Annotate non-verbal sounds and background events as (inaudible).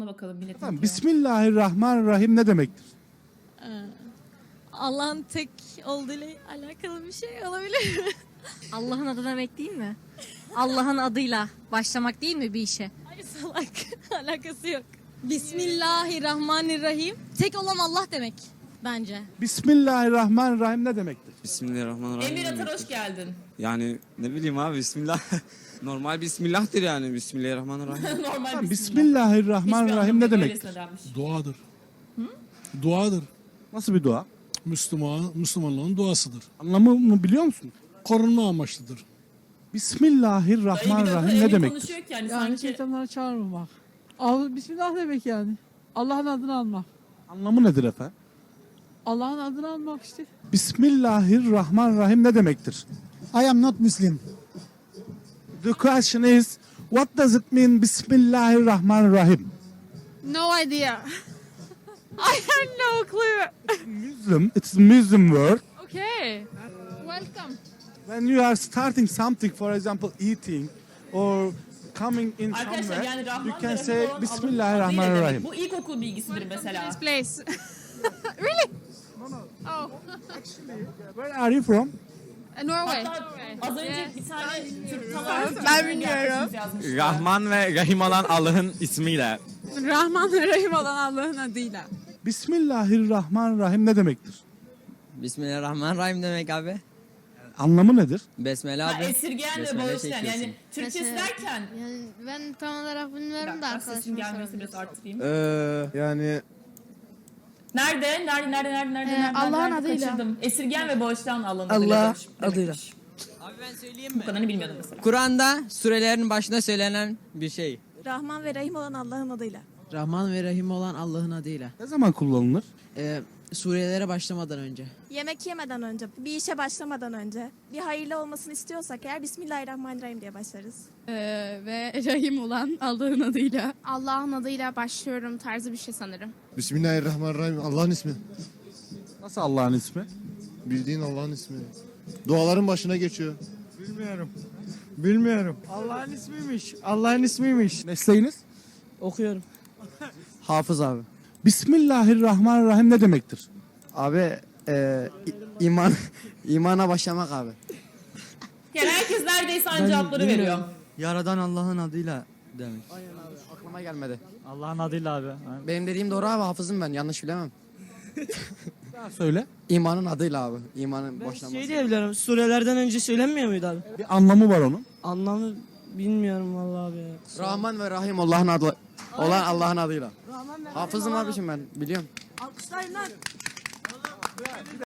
Buna bakalım milletin. Tamam. Bismillahirrahmanirrahim ne demektir? Allah'ın tek olduğuyla alakalı bir şey olabilir mi? (laughs) Allah'ın adı demek değil mi? Allah'ın adıyla başlamak değil mi bir işe? Ay salak. (laughs) Alakası yok. Bismillahirrahmanirrahim. Tek olan Allah demek bence. Bismillahirrahmanirrahim ne demektir? Bismillahirrahmanirrahim. Emir Atar demektir. hoş geldin. Yani ne bileyim abi bismillah. (laughs) Normal bismillah'tır yani. Bismillahirrahmanirrahim. (laughs) Normal bismillah. Bismillahirrahmanirrahim ne anlamı yok, demektir? Duadır. Duadır. Nasıl bir dua? Müslüman, Müslümanlığın duasıdır. Anlamını biliyor musun? Korunma amaçlıdır. Bismillahirrahmanirrahim ne demektir? konuşuyor ki yani, Yani sanki. şeytanlara çağırmamak. Al, Bismillah demek yani. Allah'ın adını almak. Anlamı nedir efendim? Allah'ın adını almak işte. Bismillahirrahmanirrahim ne demektir? I am not Muslim. The question is, what does it mean Bismillahirrahmanirrahim? No idea. (laughs) I have no clue. Muslim, it's a Muslim word. Okay. Welcome. When you are starting something, for example, eating or coming in Arkadaşlar somewhere, yani Rahman you ve can Rahim say olan Allah'ın Bismillahirrahmanirrahim. adıyla demek. Bu ilkokul bilgisidir mesela. place. (laughs) Where are you from? Norway. Hatta az önce bir tane Türk tamam. Ben bilmiyorum. Rahman ve Rahim olan Allah'ın ismiyle. Rahman ve Rahim olan Allah'ın adıyla. Bismillahirrahmanirrahim ne demektir? Bismillahirrahmanirrahim demek abi. Anlamı nedir? Besmele abi. esirgeyen ve Besmele bağışlayan yani. Türkçesi Mesela- derken Yani ben tam olarak bilmiyorum da dakika sesim arkadaşım gelmesi biraz arttırayım. Ee, yani Nerede? Nerede? Nerede? Nerede? Nerede? Ee, nerede? Allah'ın nerede? adıyla. Kaçırdım. Esirgeyen ve bağışlayan Allah'ın adıyla. Allah demiş- adıyla. Abi ben söyleyeyim mi? Bu kadarını bilmiyordum mesela. Kur'an'da surelerin başında söylenen bir şey. Rahman ve Rahim olan Allah'ın adıyla. Rahman ve Rahim olan Allah'ın adıyla. Ne zaman kullanılır? Ee, surelere başlamadan önce. Yemek yemeden önce, bir işe başlamadan önce, bir hayırlı olmasını istiyorsak eğer Bismillahirrahmanirrahim diye başlarız. Ee, ve Rahim olan Allah'ın adıyla. Allah'ın adıyla başlıyorum tarzı bir şey sanırım. Bismillahirrahmanirrahim. Allah'ın ismi. Nasıl Allah'ın ismi? Bildiğin Allah'ın ismi. Duaların başına geçiyor. bilmiyorum. Bilmiyorum. Allah'ın ismiymiş. Allah'ın ismiymiş. Mesleğiniz? Okuyorum. Hafız abi. Bismillahirrahmanirrahim ne demektir? Abi e, iman (laughs) imana başlamak abi. Yani herkes neredeyse aynı cevapları veriyor. Yaradan Allah'ın adıyla demek. Aynen abi aklıma gelmedi. Allah'ın adıyla abi. Benim dediğim doğru abi hafızım ben yanlış bilemem. Daha söyle. İmanın adıyla abi. İmanın başlaması. Şey diyebilirim. Surelerden önce söylenmiyor muydu abi? Bir anlamı var onun. Anlamı bilmiyorum vallahi abi. Rahman ve Rahim Allah'ın adı olan Allah'ın adıyla. Hafızım abiciğim ben biliyorum. Alkışlayın lan.